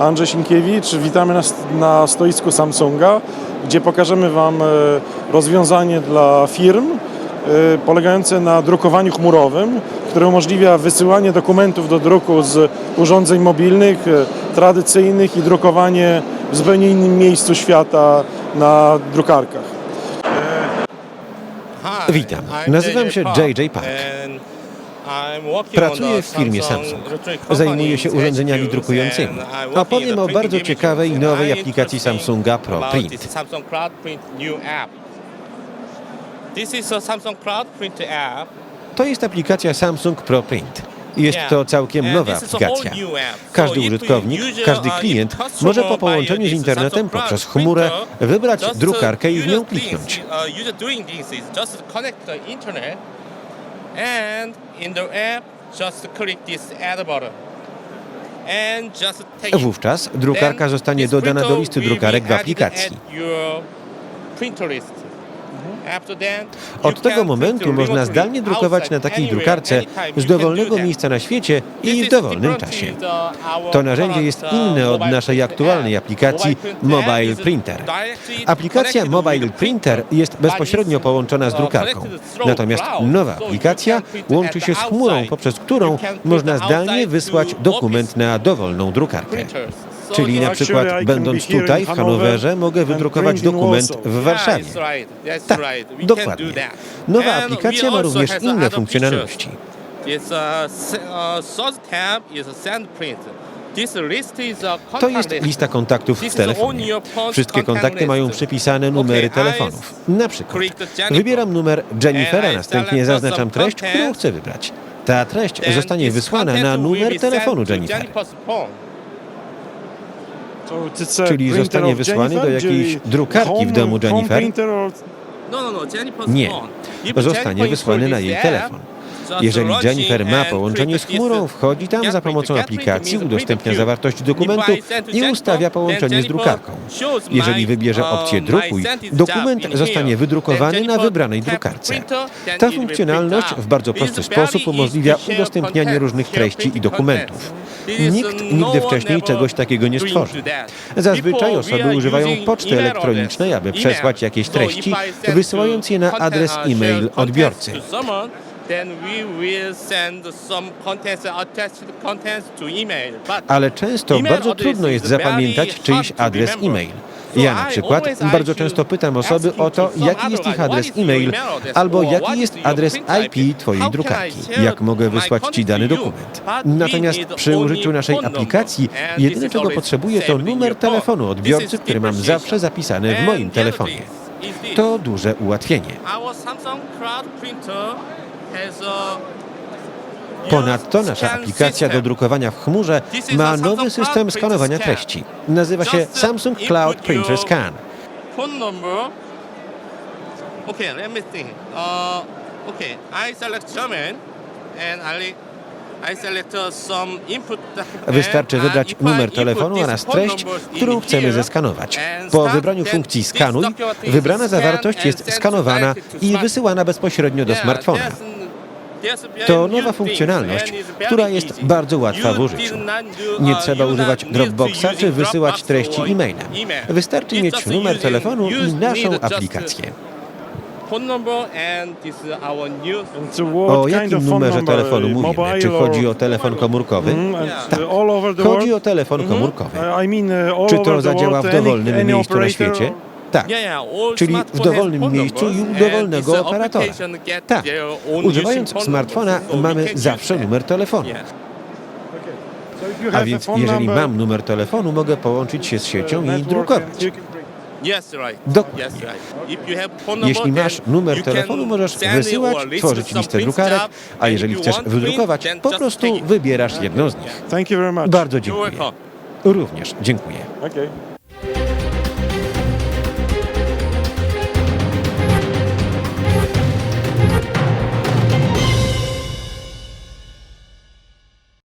Andrzej Sienkiewicz. Witamy na, na stoisku Samsunga, gdzie pokażemy Wam e, rozwiązanie dla firm e, polegające na drukowaniu chmurowym, które umożliwia wysyłanie dokumentów do druku z urządzeń mobilnych, e, tradycyjnych i drukowanie w zupełnie innym miejscu świata na drukarkach. Witam. Nazywam się JJ Park. Pracuję w firmie Samsung. Zajmuję się urządzeniami drukującymi. Opowiem o bardzo ciekawej nowej aplikacji Samsunga ProPrint. Cloud Print Print. To jest aplikacja Samsung ProPrint. Jest to całkiem nowa aplikacja. Każdy użytkownik, każdy klient może po połączeniu z internetem poprzez chmurę wybrać drukarkę i w nią kliknąć. Wówczas drukarka zostanie dodana do listy drukarek w aplikacji. Od tego momentu można zdalnie drukować na takiej drukarce z dowolnego miejsca na świecie i w dowolnym czasie. To narzędzie jest inne od naszej aktualnej aplikacji Mobile Printer. Aplikacja Mobile Printer jest bezpośrednio połączona z drukarką. Natomiast nowa aplikacja łączy się z chmurą, poprzez którą można zdalnie wysłać dokument na dowolną drukarkę. Czyli na przykład będąc tutaj w Hanowerze mogę wydrukować dokument w Warszawie. Tak, dokładnie. Nowa aplikacja ma również inne funkcjonalności. To jest lista kontaktów w telefonie. Wszystkie kontakty mają przypisane numery telefonów. Na przykład wybieram numer Jennifera, następnie zaznaczam treść, którą chcę wybrać. Ta treść zostanie wysłana na numer telefonu Jennifer. Czyli zostanie wysłany do jakiejś drukarki w domu Jennifer? Nie. Zostanie wysłany na jej telefon. Jeżeli Jennifer ma połączenie z chmurą, wchodzi tam za pomocą aplikacji, udostępnia zawartość dokumentu i ustawia połączenie z drukarką. Jeżeli wybierze opcję drukuj, dokument zostanie wydrukowany na wybranej drukarce. Ta funkcjonalność w bardzo prosty sposób umożliwia udostępnianie różnych treści i dokumentów. Nikt nigdy wcześniej czegoś takiego nie stworzył. Zazwyczaj osoby używają poczty elektronicznej, aby przesłać jakieś treści, wysyłając je na adres e-mail odbiorcy. Ale często bardzo trudno jest zapamiętać czyjś adres e-mail. Ja na przykład bardzo często pytam osoby o to, jaki jest ich adres e-mail albo jaki jest adres IP Twojej drukarki. Jak mogę wysłać Ci dany dokument. Natomiast przy użyciu naszej aplikacji jedyne czego potrzebuję to numer telefonu odbiorcy, który mam zawsze zapisany w moim telefonie. To duże ułatwienie. Ponadto nasza aplikacja do drukowania w chmurze ma nowy system skanowania treści. Nazywa się Samsung Cloud Printer Scan. phone number. Okay, let me think. Uh, okay, I select German and I I select uh. Wystarczy uh, wybrać numer telefonu oraz treść, którą chcemy zeskanować. Po wybraniu funkcji skanuj, wybrana zawartość jest skanowana i wysyłana bezpośrednio do smartfona. To nowa funkcjonalność, która jest bardzo łatwa w użyciu. Nie uh, trzeba używać Dropboxa czy wysyłać treści e-mailem. email. Wystarczy mieć numer telefonu i naszą aplikację. O jakim numerze telefonu mówimy? Czy chodzi o telefon komórkowy? Mm, Tak. Chodzi o telefon komórkowy. Czy to zadziała w dowolnym miejscu na świecie? Tak. Czyli w dowolnym miejscu i u numbers dowolnego operatora. Tak. Używając smartfona mamy zawsze numer telefonu. A więc jeżeli mam numer telefonu, mogę połączyć się z siecią i drukować. Yes, right. Dokładnie. Jeśli masz numer telefonu, możesz wysyłać, tworzyć listę drukarek, a jeżeli chcesz wydrukować, po prostu wybierasz jedną z nich. Bardzo dziękuję. Również dziękuję. Okay.